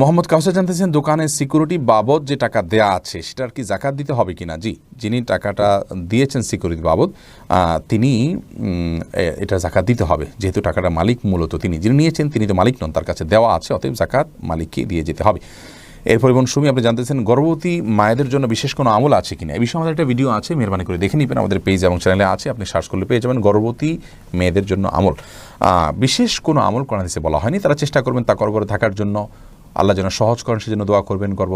মোহাম্মদ কাউসার জানতেছেন দোকানের সিকিউরিটি বাবদ যে টাকা দেয়া আছে, সেটার কি জাকাত দিতে হবে কি না জি, যিনি টাকাটা দিয়েছেন সিকিউরিটি বাবদ তিনি এটা জাকাত দিতে হবে। যেহেতু টাকাটা মালিক মূলত তিনি, যিনি নিয়েছেন, তিনি তো মালিক নন, তার কাছে দেওয়া আছে, অতএব জাকাত মালিককে দিয়ে যেতে হবে। এরপর এবং সুমি, আপনি জানতেছেন, গর্ভবতী মায়েদের জন্য বিশেষ কোনো আমল আছে কিনা? এই বিষয়ে আমাদের একটা ভিডিও আছে, মেহরবানি করে দেখে নিবেন, আমাদের পেজ এবং চ্যানেলে আছে, আপনি সার্চ করলে পেয়ে যাবেন, গর্ভবতী মেয়েদের জন্য আমল। বিশেষ কোনো আমল কোরআন হাদিসে বলা হয়নি, তারা চেষ্টা করবেন তা করে থাকার জন্য। আল্লাহ যেন সহজ করেন, সেজন্য দোয়া করবেন, গর্ব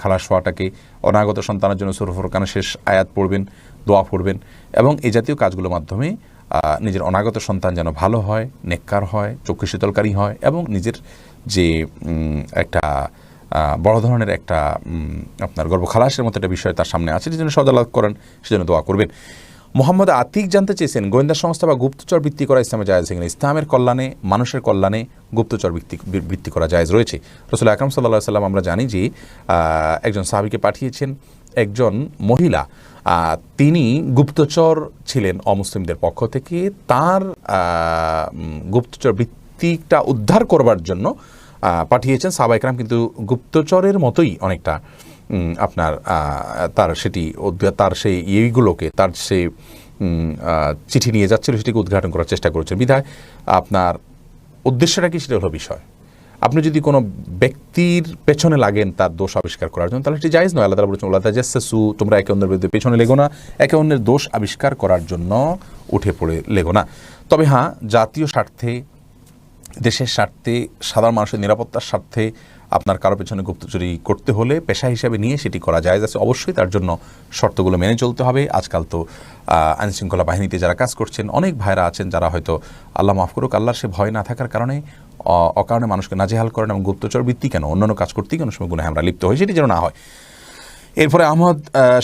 খালাস হওয়াটাকে অনাগত সন্তানের জন্য সুর ফোরকানের শেষ আয়াত পড়বেন, দোয়া পড়বেন। এবং এই জাতীয় কাজগুলোর মাধ্যমে নিজের অনাগত সন্তান যেন ভালো হয়, নেককার হয় চক্ষু শীতলকারী হয় এবং নিজের যে একটা বড় ধরনের একটা আপনার গর্ব খালাসের মতো একটা বিষয় তার সামনে আছে, যেজন্য সদালাভ করেন, সেজন্য দোয়া করবেন। মোহাম্মদ আতিক জানতে চেয়েছেন, গোয়েন্দা সংস্থা বা গুপ্তচর বৃত্তি করা ইসলামে জায়েজ কিনা ইসলামের কল্যাণে, মানুষের কল্যাণে গুপ্তচর বৃত্তি বৃত্তি করা জায়েজ রয়েছে। রসুল আকরম সাল্লাহ সাল্লাম আমরা জানি যে একজন সাহাবিকে পাঠিয়েছেন, একজন মহিলা তিনি গুপ্তচর ছিলেন অমুসলিমদের পক্ষ থেকে। তার গুপ্তচর বৃত্তিটা উদ্ধার করবার জন্য পাঠিয়েছেন একরাম কিন্তু গুপ্তচরের মতোই অনেকটা। আপনার তার সেটি তার সেই ইয়েগুলোকে, তার সেই চিঠি নিয়ে যাচ্ছিল, সেটিকে উদ্ঘাটন করার চেষ্টা করেছেন। বিধায় আপনার উদ্দেশ্যটা কি, সেটা হলো বিষয়। আপনি যদি কোনো ব্যক্তির পেছনে লাগেন তার দোষ আবিষ্কার করার জন্য, তাহলে সেটি জায়জ নয়। আল্লাহ বলেছেন আল্লাহ তাজাসু তোমরা একে অন্যের বিরুদ্ধে পেছনে লেগো না। একে অন্যের দোষ আবিষ্কার করার জন্য উঠে পড়ে লেগো না। তবে হ্যাঁ জাতীয় স্বার্থে দেশের স্বার্থে, সাধারণ মানুষের নিরাপত্তার স্বার্থে আপনার কারও পেছনে গুপ্তচুরি করতে হলে পেশা হিসাবে নিয়ে সেটি করা যায়। আছে অবশ্যই তার জন্য শর্তগুলো মেনে চলতে হবে। আজকাল তো আইনশৃঙ্খলা বাহিনীতে যারা কাজ করছেন, অনেক ভাইরা আছেন যারা হয়তো আল্লাহ মাফ করুক, আল্লাহর সে ভয় না থাকার কারণে অকারণে মানুষকে নাজেহাল করেন এবং গুপ্তচর বৃত্তি কেন, অন্যান্য কাজ করতেই কোনো সময় গুণে আমরা লিপ্ত হই, সেটি যেন না হয়। এরপরে আহমদ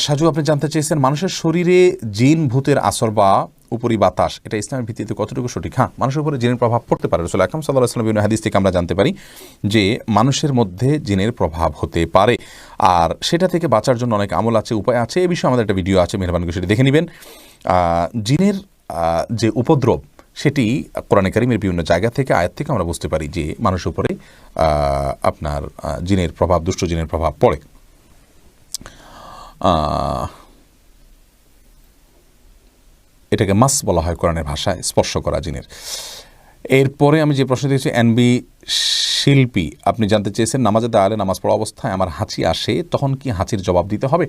সাজু আপনি জানতে চেয়েছেন, মানুষের শরীরে জিন, ভূতের আসর বা উপরি বাতাস। এটা ইসলামের ভিত্তিতে কতটুকু সঠিক? হ্যাঁ মানুষের উপরে জিনের প্রভাব পড়তে পারে। রসুল আকরম সাল্লাহ আসলাম বিভিন্ন হাদিস থেকে আমরা জানতে পারি যে মানুষের মধ্যে জিনের প্রভাব হতে পারে। আর সেটা থেকে বাঁচার জন্য অনেক আমল আছে, উপায় আছে। এ বিষয়ে আমাদের একটা ভিডিও আছে, মেহরবানি সেটি দেখে নেবেন। জিনের যে উপদ্রব, সেটি কোরআনে কারিমের বিভিন্ন জায়গা থেকে, আয়াত থেকে আমরা বুঝতে পারি যে মানুষের উপরে আপনার জিনের প্রভাব, দুষ্ট জিনের প্রভাব পড়ে। এটাকে মাস বলা হয় কোরআনের ভাষায়, স্পর্শ করা জিনের। এরপরে আমি যে প্রশ্ন দিয়েছি এনবি শিল্পী, আপনি জানতে চেয়েছেন, নামাজে দাঁড়ালে নামাজ পড়া অবস্থায় আমার হাঁচি আসে, তখন কি হাঁচির জবাব দিতে হবে?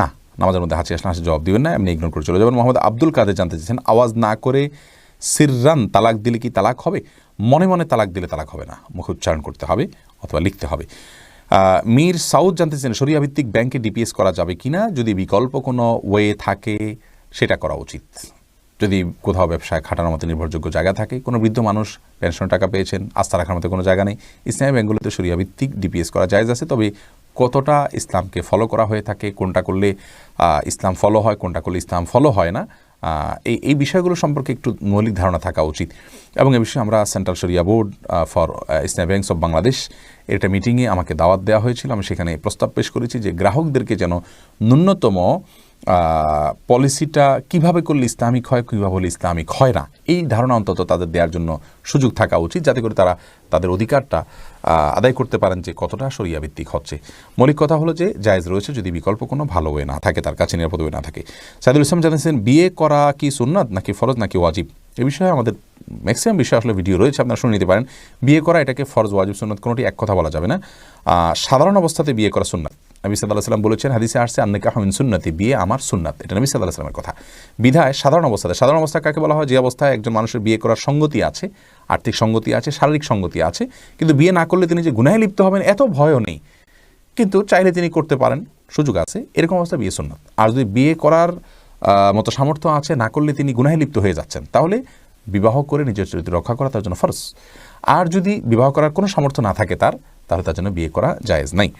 না, নামাজের মধ্যে হাঁচি আসলে হাঁচির জবাব দিবেন না, এমনি ইগনোর করে চলে যাবেন। মোহাম্মদ আব্দুল কাদের জানতে চেয়েছেন, আওয়াজ না করে সিররান তালাক দিলে কি তালাক হবে? মনে মনে তালাক দিলে তালাক হবে না, মুখে উচ্চারণ করতে হবে অথবা লিখতে হবে। মীর সাউদ জানতে চেয়েছেন সরিয়া ভিত্তিক ব্যাংকে ডিপিএস করা যাবে কিনা? যদি বিকল্প কোনো ওয়ে থাকে সেটা করা উচিত। যদি কোথাও ব্যবসায় খাটানোর মতো নির্ভরযোগ্য জায়গা থাকে, কোনো বৃদ্ধ মানুষ পেনশন টাকা পেয়েছেন, আস্থা রাখার মতো কোনো জায়গা নেই ইসলামী ব্যাংকগুলোতে সরিয়া ভিত্তিক ডিপিএস করা জায়জ আছে, তবে কতটা ইসলামকে ফলো করা হয়ে থাকে, কোনটা করলে ইসলাম ফলো হয়, কোনটা করলে ইসলাম ফলো হয় না এই এই বিষয়গুলো সম্পর্কে একটু মৌলিক ধারণা থাকা উচিত। এবং এ বিষয়ে আমরা central Shariah board for Islami banks of Bangladesh এটা মিটিংয়ে আমাকে দাওয়াত দেওয়া হয়েছিল। আমি সেখানে প্রস্তাব পেশ করেছি যে গ্রাহকদেরকে যেন ন্যূনতম পলিসিটা কীভাবে করলে ইসলামিক হয়, কীভাবে হলে ইসলামিক হয় না? এই ধারণা অন্তত তাদের দেওয়ার জন্য সুযোগ থাকা উচিত, যাতে করে তারা তাদের অধিকারটা আদায় করতে পারেন যে কতটা সরিয়া ভিত্তিক হচ্ছে। মৌলিক কথা হলো যে, জায়েজ রয়েছে যদি বিকল্প কোনো ভালো ওয়ে না থাকে, তার কাছে নিরাপদ ওয়ে না থাকে। সাইদুল ইসলাম জানিয়েছেন, বিয়ে করা কি সুন্নাত নাকি ফরজ নাকি ওয়াজিব? এ বিষয়ে আমাদের ম্যাক্সিমাম বিষয় আসলে ভিডিও রয়েছে, আপনারা শুনে নিতে পারেন। বিয়ে করা এটাকে ফরজ, ওয়াজিব, সুন্নাত কোনোটি এক কথা বলা যাবে না। সাধারণ অবস্থাতে বিয়ে করা সুন্নাত। নবী সাল্লাহ সাল্লাম বলেছেন, হাদিসে আসছে আন্নিকা হামিন সুন্নতি, বিয়ে আমার সুন্নাত। এটা নবী সাল্লাহ কথা। বিধায় সাধারণ অবস্থাতে, সাধারণ অবস্থা কাকে বলা হয়? যে অবস্থায় একজন মানুষের বিয়ে করার সঙ্গতি আছে, আর্থিক সঙ্গতি আছে, শারীরিক সঙ্গতি আছে, কিন্তু বিয়ে না করলে তিনি যে গুনাহে লিপ্ত হবেন, এত ভয়ও নেই। কিন্তু চাইলে তিনি করতে পারেন, সুযোগ আছে, এরকম অবস্থা বিয়ে সুন্নাত। আর যদি বিয়ে করার মতো সামর্থ্য আছে, না করলে তিনি গুনাহে লিপ্ত হয়ে যাচ্ছেন, তাহলে বিবাহ করে নিজের চরিত্র রক্ষা করা তার জন্য ফরজ। আর যদি বিবাহ করার কোনো সামর্থ্য না থাকে তার, তাহলে তার জন্য বিয়ে করা জায়েজ নাই।